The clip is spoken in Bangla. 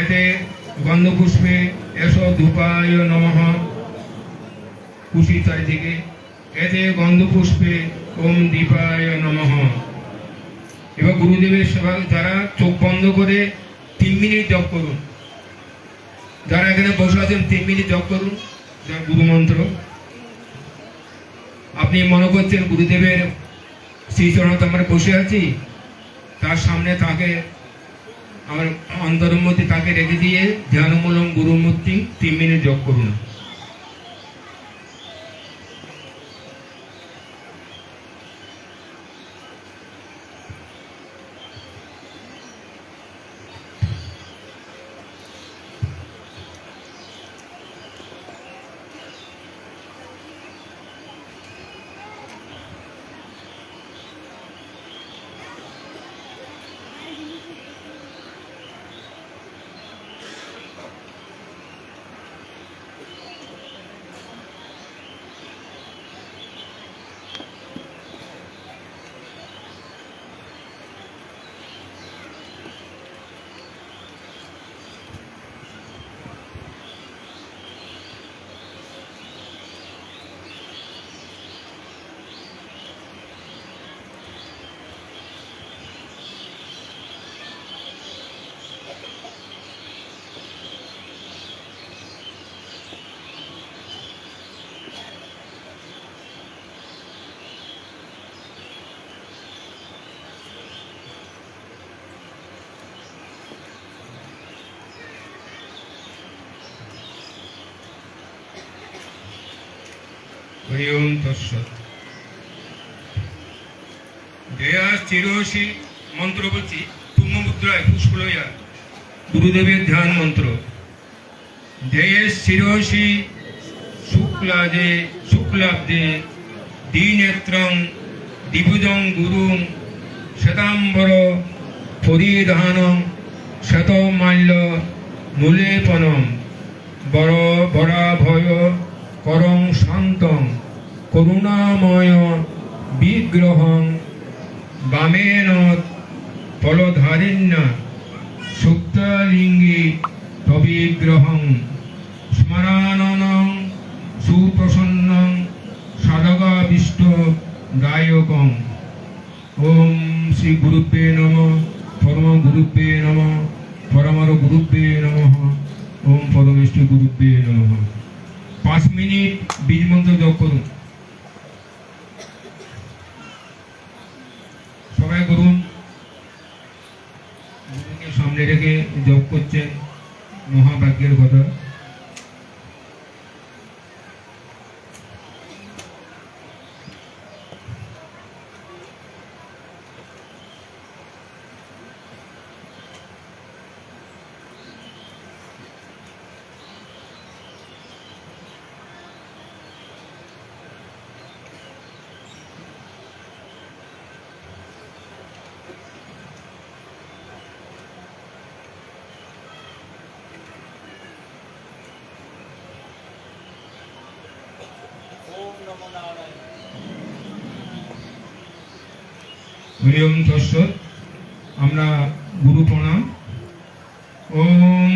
এতে গন্ধপুষ্পে এসো ধূপায় নমঃ। খুশি চারিদিকে। এতে গন্ধপুষ্পে ওম দীপায় নমঃ। এবার গুরুদেবের সেবা যারা চোখ বন্ধ করে তিন মিনিট জপ করুন। যারা এখানে বসে আছেন, তিন মিনিট জপ করুন। যা গুরু মন্ত্র। আপনি মনে করছেন গুরুদেবের শ্রীচরণতে আমরা বসে আছি। তার সামনে তাকে আমার অন্তরের মধ্যে তাকে রেখে দিয়ে ধ্যানমূলক গুরুমূর্তি তিন মিনিট যোগ করুন। হরি ওম তৎসৎ মন্ত্র বলছি তুম মুদ্রায় পুষ্প লইয়া, গুরুদেবের ধ্যান মন্ত্র। শিরসি শুক্লাব্দে গুরুং শ্বেতাম্বর পরিধানং মূলেপনম বরাভয় করং শান্তং। করুণাময় বিগ্রহং বামেন ফলধারিণ্য সুপ্তলিঙ্গি তবিগ্রহং স্মরাননং সুপ্রসন্নং সাধকাবিষ্ট গায়কং। ওম শ্রী গুরুপে নম। পরম গুরুপে নম। পরমর গুরুপে নম। ওম পরমেষ্ঠ গুরুপে নম। পাঁচ মিনিট বীজ মন্ত্র জপ করুন। সামনে রেখে জপ করছেন মহাভাগ্যের কথা। হরিওম তৎসৎ আমরা গুরু প্রণাম ওম